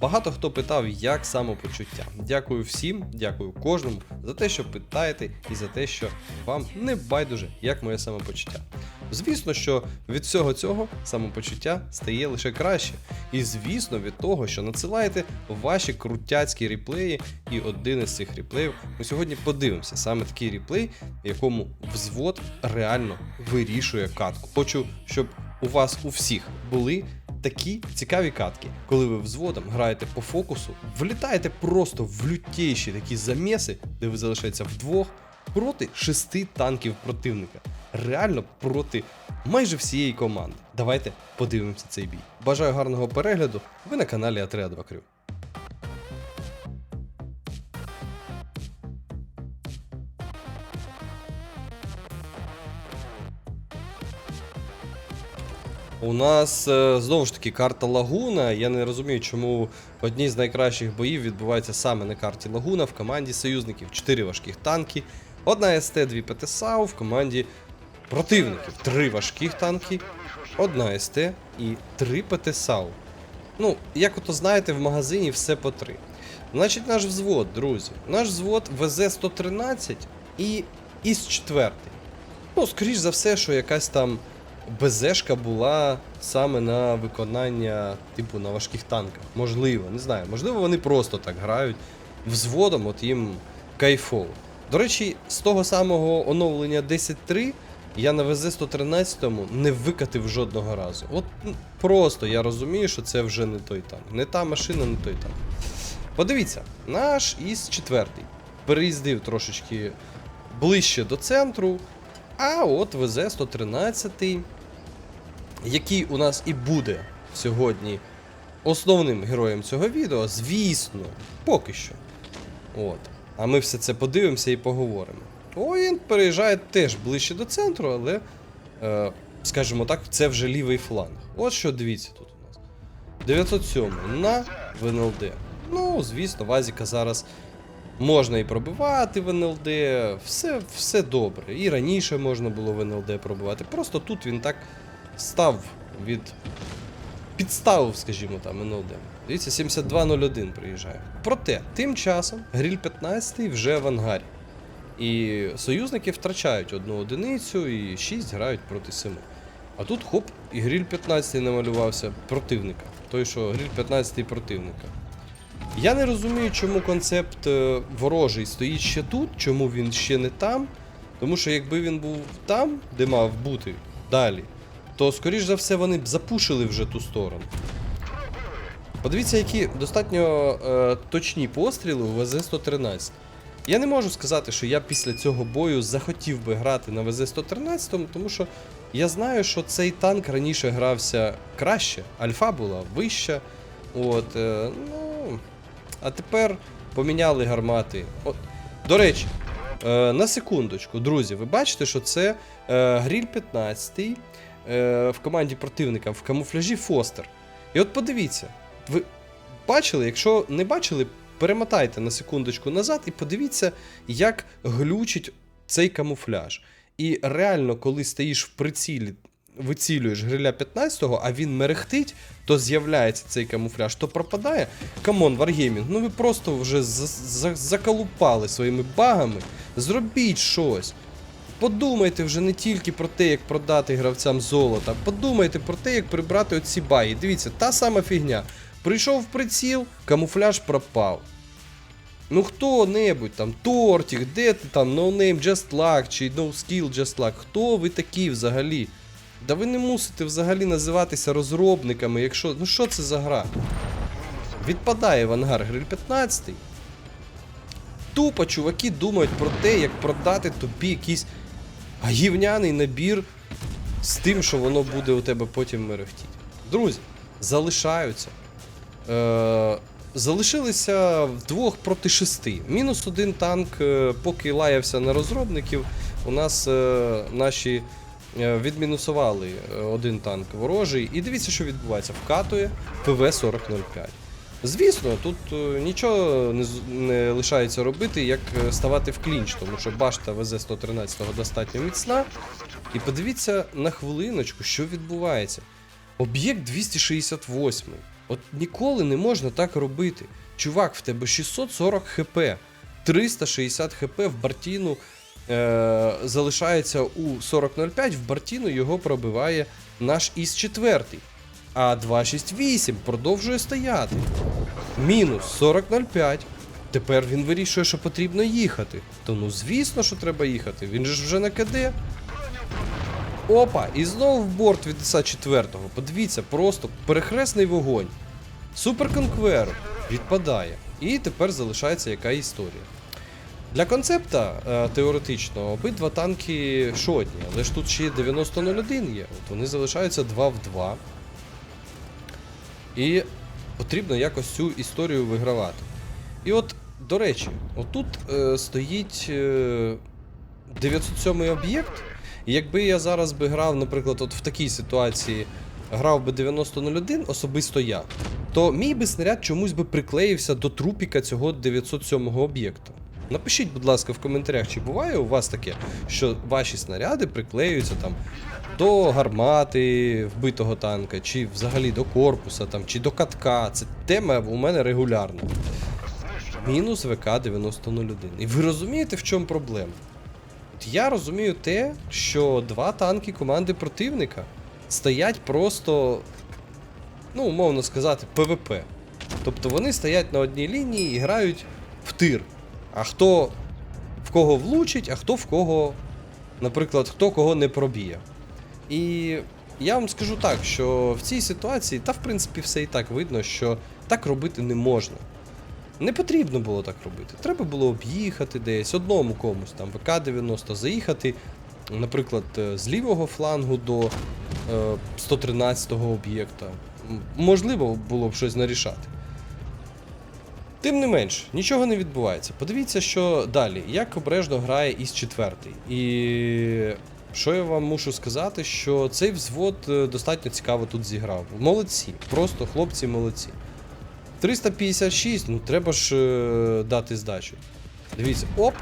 Багато хто питав, як самопочуття. Дякую всім, дякую кожному за те, що питаєте, і за те, що вам не байдуже, як моє самопочуття. Звісно, що від всього цього самопочуття стає лише краще. І звісно, від того, що надсилаєте ваші крутяцькі реплеї, і один із цих реплеїв ми сьогодні подивимося. Саме такий реплей, в якому взвод реально вирішує катку. Хочу, щоб у вас у всіх були такі цікаві катки, коли ви взводом граєте по фокусу, влітаєте просто в лютіші такі заміси, де ви залишаєтеся вдвох проти шести танків противника. Реально проти майже всієї команди. Давайте подивимося цей бій. Бажаю гарного перегляду. Ви на каналі А3 У нас е, знову ж таки карта Лагуна. Я не розумію, чому одні з найкращих боїв відбуваються саме на карті Лагуна в команді союзників. Чотири важких танки, одна СТ, дві ПТСАУ в команді противників. Три важких танки, одна СТ і три ПТСАУ. Ну, як ото знаєте, в магазині все по три. Значить, наш взвод, друзі. Наш взвод ВЗ-113 і ІС-4. Ну, скоріш за все, що якась там БЗшка була саме на виконання, типу, на важких танках. Можливо, не знаю. Можливо, вони просто так грають взводом, от їм кайфово. До речі, з того самого оновлення 10.3 я на ВЗ-113 не викатив жодного разу. От ну, просто я розумію, що це вже не той танк. Не та машина, не той танк. Подивіться, наш ІС-4 переїздив трошечки ближче до центру. А от ВЗ-113, який у нас і буде сьогодні основним героєм цього відео, звісно, поки що. От. А ми все це подивимося і поговоримо. О, він переїжджає теж ближче до центру, але, е, скажімо так, це вже лівий фланг. От що дивіться тут у нас. 907 на ВНЛД. Ну, звісно, Вазіка зараз можна і пробивати в НЛД, все, все добре. І раніше можна було в НЛД пробивати. Просто тут він так став від. Підставив, скажімо там, НЛД. Дивіться, 7201 приїжджає. Проте, тим часом Гріль 15 вже в ангарі. І союзники втрачають одну одиницю і 6 грають проти 7. А тут хоп, і Гріль 15 намалювався противника. Той, що Гріль 15 противника. Я не розумію, чому концепт е, ворожий стоїть ще тут, чому він ще не там. Тому що якби він був там, де мав бути далі, то скоріш за все вони б запушили вже ту сторону. Подивіться, які достатньо е, точні постріли у ВЗ-113. Я не можу сказати, що я після цього бою захотів би грати на ВЗ-113, тому що я знаю, що цей танк раніше грався краще, альфа була вища. От, е, ну, а тепер поміняли гармати. От, до речі, е, на секундочку, друзі, ви бачите, що це е, Гріль 15 е, в команді противника в камуфляжі Фостер. І от подивіться, ви бачили, якщо не бачили, перемотайте на секундочку назад і подивіться, як глючить цей камуфляж. І реально, коли стоїш в прицілі, вицілюєш гриля 15-го, а він мерехтить, то з'являється цей камуфляж, то пропадає. Камон, Wargaming, ну ви просто вже за- за- заколупали своїми багами. Зробіть щось. Подумайте вже не тільки про те, як продати гравцям золота, подумайте про те, як прибрати оці баги. Дивіться, та сама фігня. Прийшов в приціл, камуфляж пропав. Ну хто-небудь там, Тортік, де ти там, No Name Just Luck чи No Skill Just Luck, хто ви такі взагалі? Да ви не мусите взагалі називатися розробниками, якщо. Ну що це за гра? Відпадає в ангар Гриль 15. Тупо чуваки думають про те, як продати тобі якийсь гівняний набір з тим, що воно буде у тебе потім мерехтіти. Друзі, залишаються. Е, залишилися вдвох проти шести. Мінус один танк, е, поки лаявся на розробників. У нас е, наші е, відмінусували е, один танк ворожий. І дивіться, що відбувається. Вкатує ПВ-4005. Звісно, тут е, нічого не, не лишається робити, як е, ставати в клінч, тому що башта ВЗ-113 достатньо міцна. І подивіться на хвилиночку, що відбувається. Об'єкт 268. От ніколи не можна так робити. Чувак, в тебе 640 хп, 360 хп в Бартіну е- залишається у 40.05, в Бартіну його пробиває наш із 4 А 268 продовжує стояти. Мінус 40.05. Тепер він вирішує, що потрібно їхати. То ну звісно, що треба їхати. Він же ж вже на КД. Опа, і знову в борт від ІСа 4 Подивіться, просто перехресний вогонь. Супер Конквер відпадає. І тепер залишається яка історія. Для концепта е, теоретично обидва танки шотні, але ж тут ще 9001 є. От вони залишаються 2 в 2. І потрібно якось цю історію вигравати. І от, до речі, отут е, стоїть е, 907 об'єкт. І якби я зараз би грав, наприклад, от в такій ситуації, грав би 9001, особисто я, то мій би снаряд чомусь би приклеївся до трупіка цього 907 об'єкту. Напишіть, будь ласка, в коментарях, чи буває у вас таке, що ваші снаряди приклеюються там до гармати вбитого танка, чи взагалі до корпуса, там, чи до катка. Це тема у мене регулярна. Мінус ВК 9001. І ви розумієте, в чому проблема? От я розумію те, що два танки команди противника стоять просто, ну, умовно сказати, ПВП. Тобто вони стоять на одній лінії і грають в тир. А хто в кого влучить, а хто в кого, наприклад, хто кого не проб'є. І я вам скажу так, що в цій ситуації, та в принципі все і так видно, що так робити не можна. Не потрібно було так робити. Треба було об'їхати десь одному комусь, там ВК-90, заїхати, наприклад, е, з лівого флангу до е, 113-го об'єкта. Можливо, було б щось нарішати. Тим не менш, нічого не відбувається. Подивіться, що далі, як обережно грає із четвертий. І що я вам мушу сказати, що цей взвод е, достатньо цікаво тут зіграв. Молодці, просто хлопці молодці. 356, ну треба ж е, дати здачу. Дивіться, оп!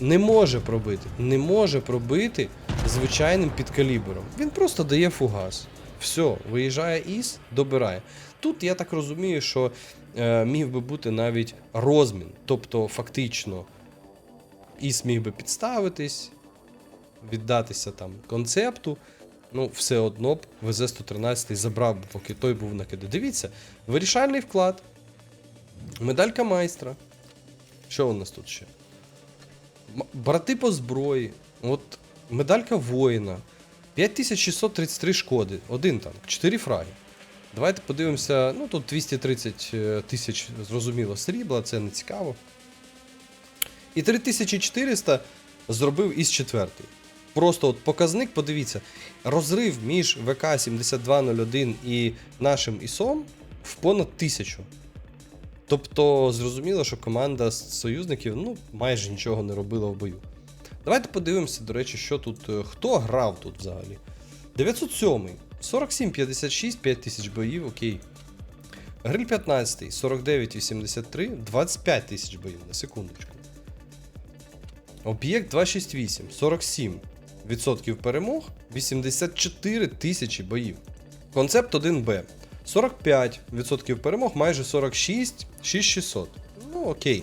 Не може пробити. Не може пробити звичайним підкалібером. Він просто дає фугас. Все, виїжджає ІС, добирає. Тут я так розумію, що е, міг би бути навіть розмін. Тобто, фактично, ІС міг би підставитись, віддатися там концепту. Ну, все одно б ВЗ-113 забрав, поки той був на КД. Дивіться, вирішальний вклад. Медалька майстра. Що у нас тут ще? Брати по зброї. От медалька воїна. 5633 шкоди. Один танк, 4 фраги. Давайте подивимося. Ну тут 230 е, тисяч, зрозуміло, срібла, це не цікаво. І 3400 зробив із четвертий. Просто от показник, подивіться, розрив між ВК-7201 і нашим ІСом в понад тисячу. Тобто, зрозуміло, що команда союзників ну, майже нічого не робила в бою. Давайте подивимося, до речі, що тут. е, Хто грав тут взагалі? 907, 47, 56, 5000 боїв, окей. Гриль 15, 49, 83, 25 тисяч боїв на секундочку. Об'єкт 268, 47 відсотків перемог, 84 тисячі боїв. Концепт 1Б. 45% перемог, майже 46, 6600. Ну, окей.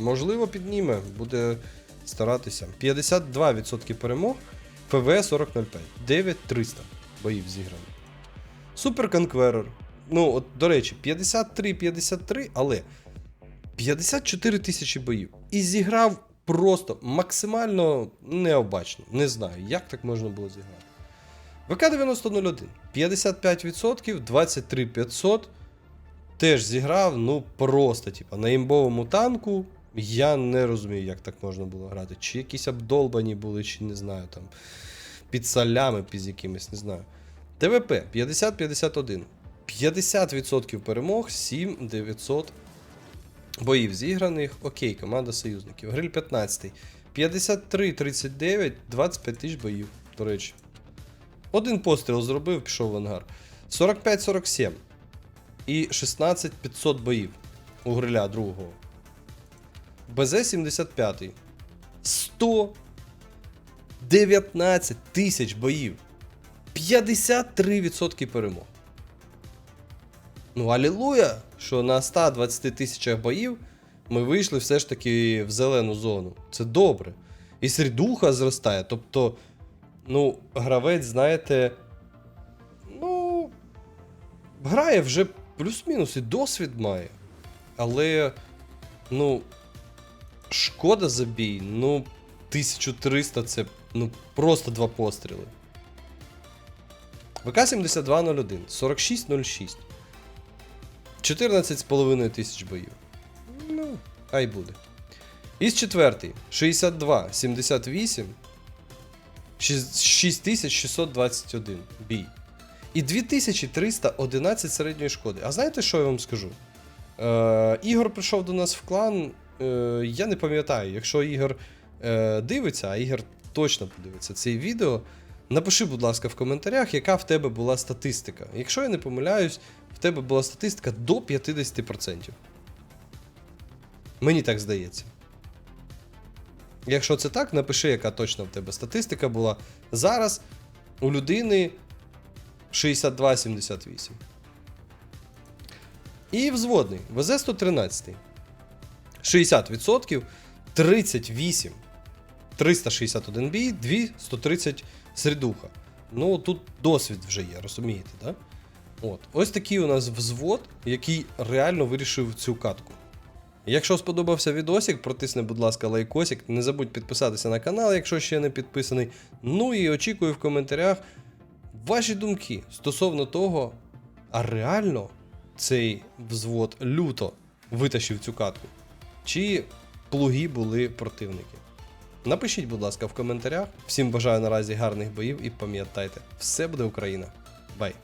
Можливо, підніме, буде старатися. 52% перемог, ПВ 4005, 9300 боїв зіграно. Супер Конкверер. Ну, от, до речі, 53-53, але 54 тисячі боїв. І зіграв просто максимально необачно. Не знаю, як так можна було зіграти. ВК-9001, 55%, 23500. Теж зіграв, ну просто, типа, на імбовому танку. Я не розумію, як так можна було грати. Чи якісь обдолбані були, чи не знаю, там. Під солями, під якимись, не знаю. ТВП 50-51. 50% перемог, 7900 боїв зіграних. Окей, команда союзників. Гриль 15. 53-39, 25 тисяч боїв, до речі. Один постріл зробив, пішов в ангар. 45-47. І 16 500 боїв у гриля другого. БЗ 75. 119 тисяч боїв. 53% перемог. Ну, алілуя, що на 120 тисячах боїв ми вийшли все ж таки в зелену зону. Це добре. І середуха зростає. Тобто, ну, гравець, знаєте, ну, грає вже плюс-мінус і досвід має. Але, ну, шкода за бій, ну, 1300 це ну, просто два постріли. ВК 7201, 4606. 14,5 тисяч боїв. Ну, хай буде. Із четвертий 62, 78, 6621 бій. І 2311 середньої шкоди. А знаєте, що я вам скажу? Е, Ігор прийшов до нас в клан. Е, я не пам'ятаю, якщо Ігор е, дивиться, а Ігор точно подивиться це відео. Напиши, будь ласка, в коментарях, яка в тебе була статистика. Якщо я не помиляюсь, в тебе була статистика до 50%. Мені так здається. Якщо це так, напиши, яка точно в тебе статистика була. Зараз у людини 62,78. І взводний ВЗ-113. 60%, 38, 361 бій, 2, 130 середуха. Ну, тут досвід вже є, розумієте, да? От. Ось такий у нас взвод, який реально вирішив цю катку. Якщо сподобався відосик, протисни, будь ласка, лайкосик. Не забудь підписатися на канал, якщо ще не підписаний. Ну і очікую в коментарях ваші думки стосовно того, а реально цей взвод люто витащив цю катку. Чи плуги були противники? Напишіть, будь ласка, в коментарях. Всім бажаю наразі гарних боїв і пам'ятайте, все буде Україна. Бай!